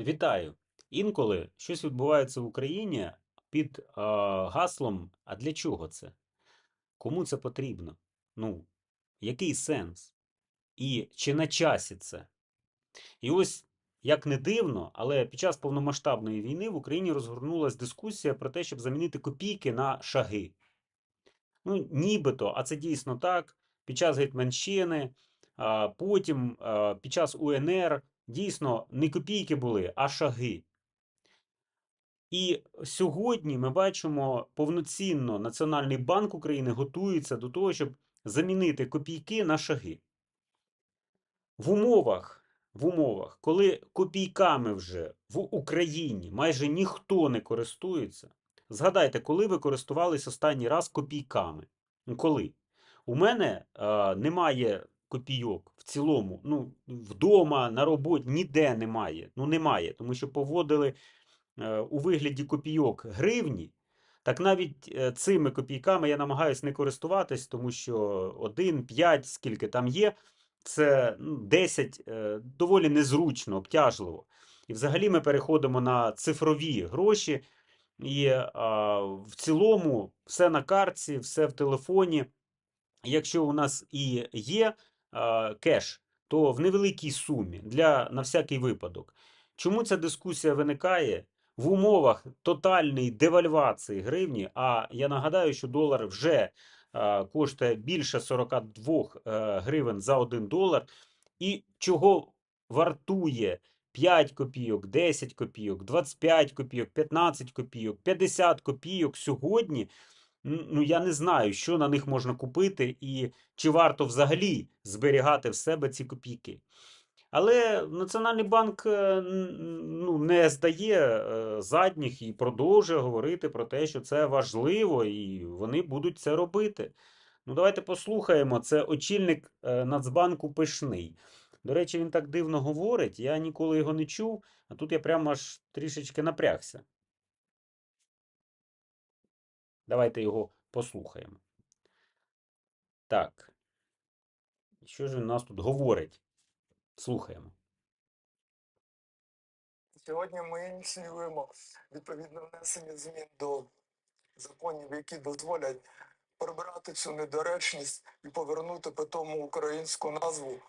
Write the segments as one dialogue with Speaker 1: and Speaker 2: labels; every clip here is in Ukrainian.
Speaker 1: Вітаю! Інколи щось відбувається в Україні під е, гаслом А для чого це? Кому це потрібно? Ну, який сенс? І чи на часі це? І ось, як не дивно, але під час повномасштабної війни в Україні розгорнулася дискусія про те, щоб замінити копійки на шаги. Ну, нібито, а це дійсно так. Під час Гетьманщини, потім під час УНР дійсно не копійки були, а шаги. І сьогодні ми бачимо повноцінно Національний банк України готується до того, щоб замінити копійки на шаги. В умовах, в умовах, коли копійками вже в Україні майже ніхто не користується. Згадайте, коли ви користувались останній раз копійками? Коли? У мене е, немає копійок в цілому. Ну, вдома, на роботі, ніде немає. Ну, немає, тому що поводили е, у вигляді копійок гривні. Так навіть е, цими копійками я намагаюся не користуватись, тому що 1, 5, скільки там є, це ну, 10 е, доволі незручно, обтяжливо. І взагалі ми переходимо на цифрові гроші, і а, в цілому все на картці, все в телефоні. Якщо у нас і є кеш, то в невеликій сумі для на всякий випадок. Чому ця дискусія виникає? В умовах тотальної девальвації гривні, а я нагадаю, що долар вже а, коштує більше 42 е, гривень за 1 долар, і чого вартує 5 копійок, 10 копійок, 25 копійок, 15 копійок, 50 копійок сьогодні. Ну, я не знаю, що на них можна купити і чи варто взагалі зберігати в себе ці копійки. Але Національний банк е, ну, не здає е, задніх і продовжує говорити про те, що це важливо, і вони будуть це робити. Ну, давайте послухаємо. Це очільник е, Нацбанку Пишний. До речі, він так дивно говорить. Я ніколи його не чув, а тут я прямо аж трішечки напрягся. Давайте його послухаємо. Так. Що ж він нас тут говорить? Слухаємо.
Speaker 2: Сьогодні ми ініціюємо відповідне внесення змін до законів, які дозволять прибрати цю недоречність і повернути питому українську назву.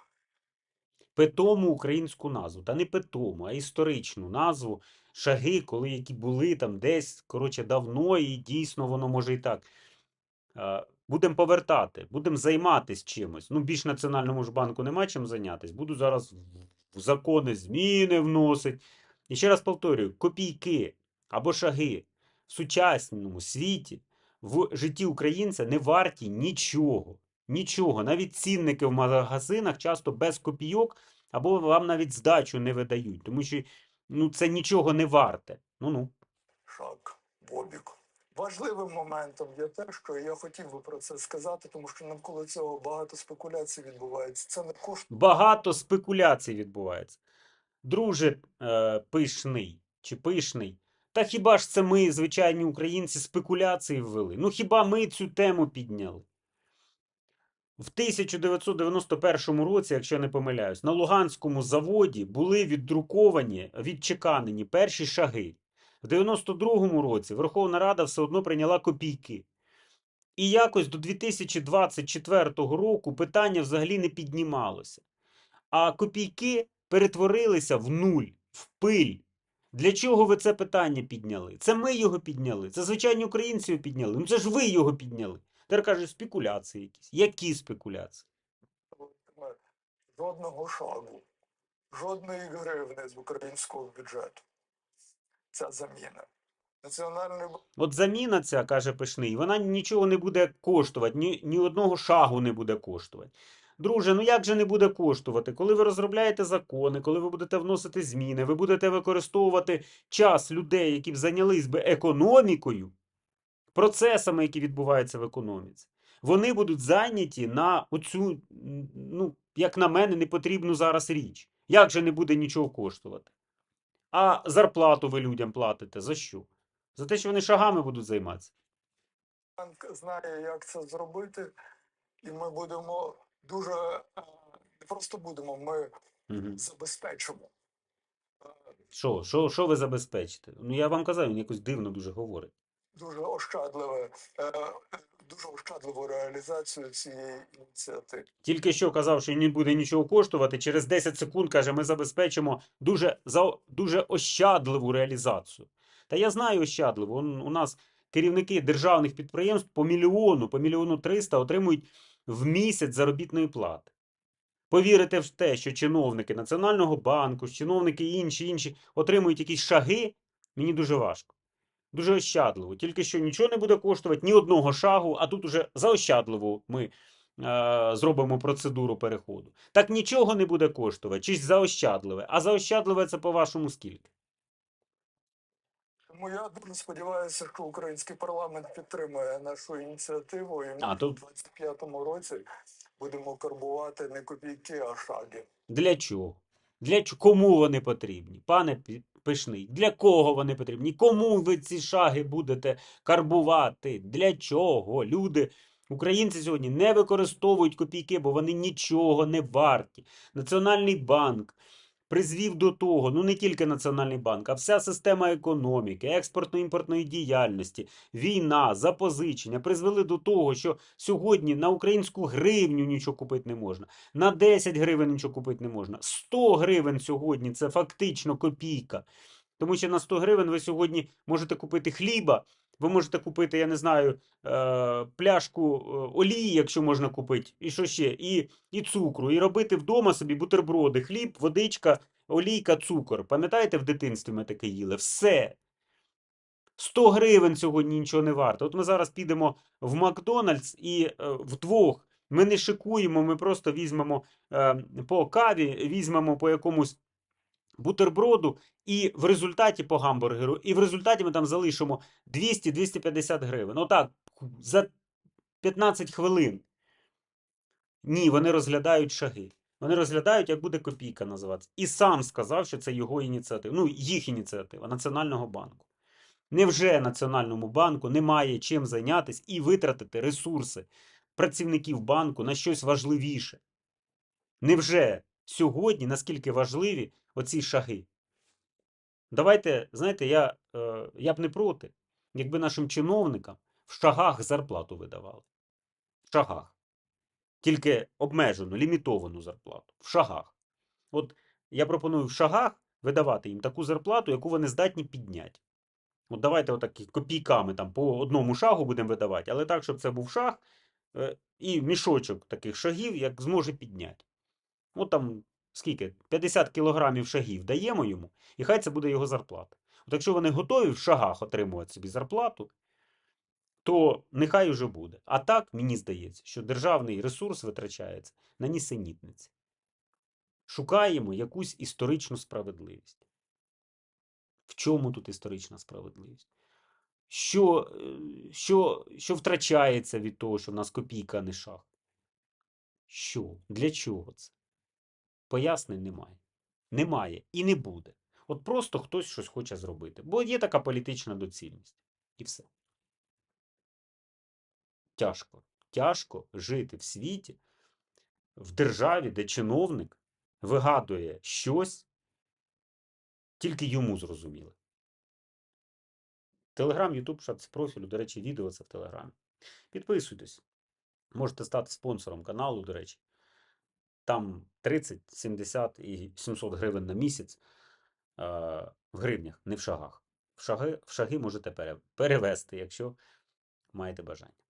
Speaker 1: Питому українську назву. Та не питому, а історичну назву. Шаги, коли які були там десь, коротше, давно, і дійсно воно може і так. Будемо повертати, будемо займатися чимось. Ну, більш Національному ж банку нема чим зайнятися. Буду зараз в- закони зміни вносити. І ще раз повторюю: копійки або шаги в сучасному світі в житті українця не варті нічого. Нічого. Навіть цінники в магазинах часто без копійок або вам навіть здачу не видають, тому що ну, це нічого не варте. Ну-ну.
Speaker 2: Шаг в обік. Важливим моментом є те, що я хотів би про це сказати, тому що навколо цього багато спекуляцій відбувається. Це не коштує
Speaker 1: Багато спекуляцій відбувається. Друже е, пишний чи пишний. Та хіба ж це ми, звичайні українці, спекуляції ввели? Ну хіба ми цю тему підняли? В 1991 році, якщо не помиляюсь, на Луганському заводі були віддруковані, відчеканені перші шаги. В 92-му році Верховна Рада все одно прийняла копійки. І якось до 2024 року питання взагалі не піднімалося. А копійки перетворилися в нуль, в пиль. Для чого ви це питання підняли? Це ми його підняли. Це звичайні українці його підняли. Ну це ж ви його підняли. Тепер кажуть, спекуляції якісь. Які спекуляції?
Speaker 2: жодного шагу, жодної гривни з українського бюджету. Ця заміна. Національний
Speaker 1: От заміна ця, каже Пишний, вона нічого не буде коштувати, ні, ні одного шагу не буде коштувати. Друже, ну як же не буде коштувати? Коли ви розробляєте закони, коли ви будете вносити зміни, ви будете використовувати час людей, які б зайнялись би економікою, процесами, які відбуваються в економіці, вони будуть зайняті на оцю, ну, як на мене, непотрібну зараз річ. Як же не буде нічого коштувати? А зарплату ви людям платите за що? За те, що вони шагами будуть займатися.
Speaker 2: Банк знає, як це зробити, і ми будемо дуже е, не просто будемо, ми
Speaker 1: Угу.
Speaker 2: забезпечимо
Speaker 1: Що, що, що ви забезпечите? Ну я вам казав, він якось дивно дуже говорить.
Speaker 2: Дуже ощадливе, е, дуже ощадливу реалізацію цієї ініціативи.
Speaker 1: Тільки що казав, що не буде нічого коштувати. Через 10 секунд каже, ми забезпечимо дуже, за, дуже ощадливу реалізацію. Та я знаю ощадливу. Он, у нас керівники державних підприємств по мільйону, по мільйону триста отримують в місяць заробітної плати. Повірите в те, що чиновники Національного банку, чиновники інші, інші отримують якісь шаги, мені дуже важко. Дуже ощадливо. Тільки що нічого не буде коштувати, ні одного шагу, а тут уже заощадливо ми е, зробимо процедуру переходу. Так нічого не буде коштувати, чи заощадливе. А заощадливе це по-вашому скільки?
Speaker 2: Тому я дуже сподіваюся, що український парламент підтримує нашу ініціативу, і ми
Speaker 1: А, то-
Speaker 2: в 25-му році будемо карбувати не копійки, а шаги.
Speaker 1: Для чого? Для чого? Кому вони потрібні? Пане Пишний, для кого вони потрібні? Кому ви ці шаги будете карбувати? Для чого? Люди, українці сьогодні не використовують копійки, бо вони нічого не варті. Національний банк призвів до того, ну не тільки Національний банк, а вся система економіки, експортно-імпортної діяльності, війна, запозичення призвели до того, що сьогодні на українську гривню нічого купити не можна. На 10 гривень нічого купити не можна. 100 гривень сьогодні це фактично копійка. Тому що на 100 гривень ви сьогодні можете купити хліба, ви можете купити, я не знаю, е, пляшку е, олії, якщо можна купити, і що ще, і, і цукру, і робити вдома собі бутерброди, хліб, водичка, олійка, цукор. Пам'ятаєте, в дитинстві ми таке їли? Все. 100 гривень сьогодні нічого не варто. От ми зараз підемо в Макдональдс і е, вдвох ми не шикуємо, ми просто візьмемо по каві, візьмемо по якомусь бутерброду, і в результаті по гамбургеру, і в результаті ми там залишимо 200-250 гривень. Отак, за 15 хвилин. Ні, вони розглядають шаги. Вони розглядають, як буде копійка називатися. І сам сказав, що це його ініціатива. Ну, їх ініціатива Національного банку. Невже Національному банку немає чим зайнятися і витратити ресурси працівників банку на щось важливіше? Невже сьогодні наскільки важливі оці шаги? Давайте, знаєте, я, е, я б не проти, якби нашим чиновникам в шагах зарплату видавали. В шагах. Тільки обмежену, лімітовану зарплату. В шагах. От я пропоную в шагах видавати їм таку зарплату, яку вони здатні підняти. От давайте отакі копійками там по одному шагу будемо видавати, але так, щоб це був шаг е, і мішочок таких шагів, як зможе підняти. От там скільки? 50 кілограмів шагів даємо йому, і хай це буде його зарплата. От якщо вони готові в шагах отримувати собі зарплату, то нехай уже буде. А так, мені здається, що державний ресурс витрачається на нісенітниці. Шукаємо якусь історичну справедливість. В чому тут історична справедливість? Що, е, що, що втрачається від того, що в нас копійка, не шах? Що? Для чого це? Пояснень немає. Немає і не буде. От просто хтось щось хоче зробити. Бо є така політична доцільність. І все. Тяжко. Тяжко жити в світі, в державі, де чиновник вигадує щось, тільки йому зрозуміло. Телеграм, Ютуб, шапці профілю, до речі, відео це в Телеграмі. Підписуйтесь. Можете стати спонсором каналу, до речі. Там 30, 70 і 700 гривень на місяць е, в гривнях, не в шагах. В шаги, в шаги можете пере- перевести, якщо маєте бажання.